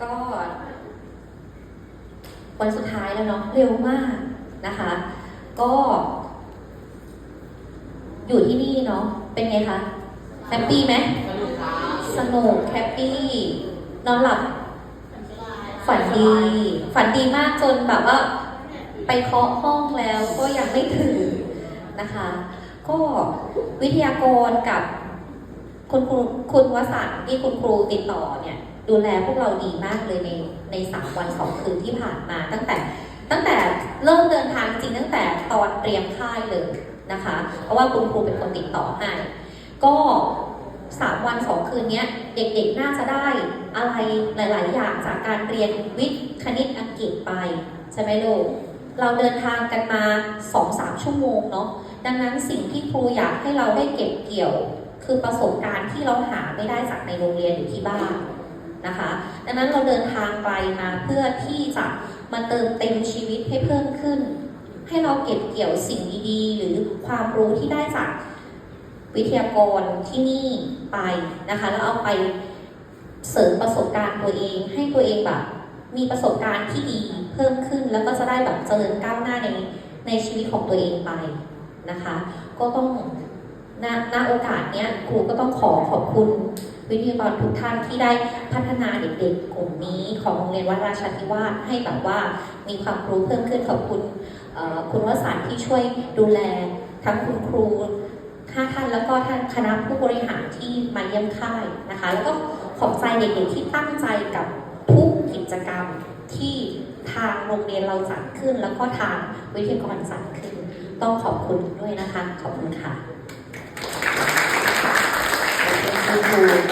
ก็วันสุดท้ายแล้วเนาะเร็วมากนะคะ ก็ อยู่ที่นี่เนาะเป็นไงคะแฮปปี้ไหมสนุกแฮปปี้นอนหลับ ฝันดี ฝันดีมากจนแบบว่า ไปเคาะห้องแล้วก็ยังไม่ถึงนะคะ ก็วิทยากรกับคุณครูคุณวสันที่คุณครูติดต่อเนี่ย ดูแลพวกเราดีมากเลยในในสามวันสองคืนที่ผ่านมา ตั้งแต่ตั้งแต่เริ่มเดินทางจริงตั้งแต่ตอนเตรียมค่ายเลยนะคะ เพราะว่าคุณครูเป็นคนติดต่อให้ก็สามวันสองคืนนี้เด็กๆน่าจะได้อะไรหลาย ๆ อย่างจากการเรียนวิทย์คณิตอังกฤษไปใช่ไหมลูกเราเดินทางกันมา2-3ชั่วโมงเนาะดังนั้นสิ่งที่ครูอยากให้เราได้เก็บเกี่ยว คือประสบการณ์ที่เราหาไม่ได้จากในโรงเรียนหรือที่บ้าน นะคะ ดังนั้นเราเดินทางไกลมาเพื่อที่จะมาเติมเต็มชีวิตให้เพิ่มขึ้น ให้เราเก็บเกี่ยวสิ่งดีๆ หรือความรู้ที่ได้จากวิทยากรที่นี่ไปนะคะ แล้วเอาไปเสริมประสบการณ์ตัวเอง ให้ตัวเองแบบมีประสบการณ์ที่ดีเพิ่มขึ้น แล้วก็จะได้แบบเจริญก้าวหน้าในในชีวิตของตัวเองไปนะคะ ก็ต้องณณโอกาสเนี้ยครูก็ต้องขอขอบคุณ วิทยากรทุกท่านที่ได้พัฒนาเด็กๆกลุ่มนี้ของโรงเรียนวัดราชาธิวาสให้แบบว่ามีความรู้เพิ่มขึ้นขอบคุณคุณวสันที่ช่วยดูแลทั้งคุณครูห้าท่านแล้วก็ท่านคณะผู้บริหารที่มาเยี่ยมค่ายนะคะ แล้วก็ขอบใจเด็กๆที่ตั้งใจกับทุกกิจกรรมที่ทางโรงเรียนเราจัดขึ้น แล้วก็ทางวิทยากรจัดขึ้น ต้องขอบคุณด้วยนะคะ ขอบคุณค่ะคุณครู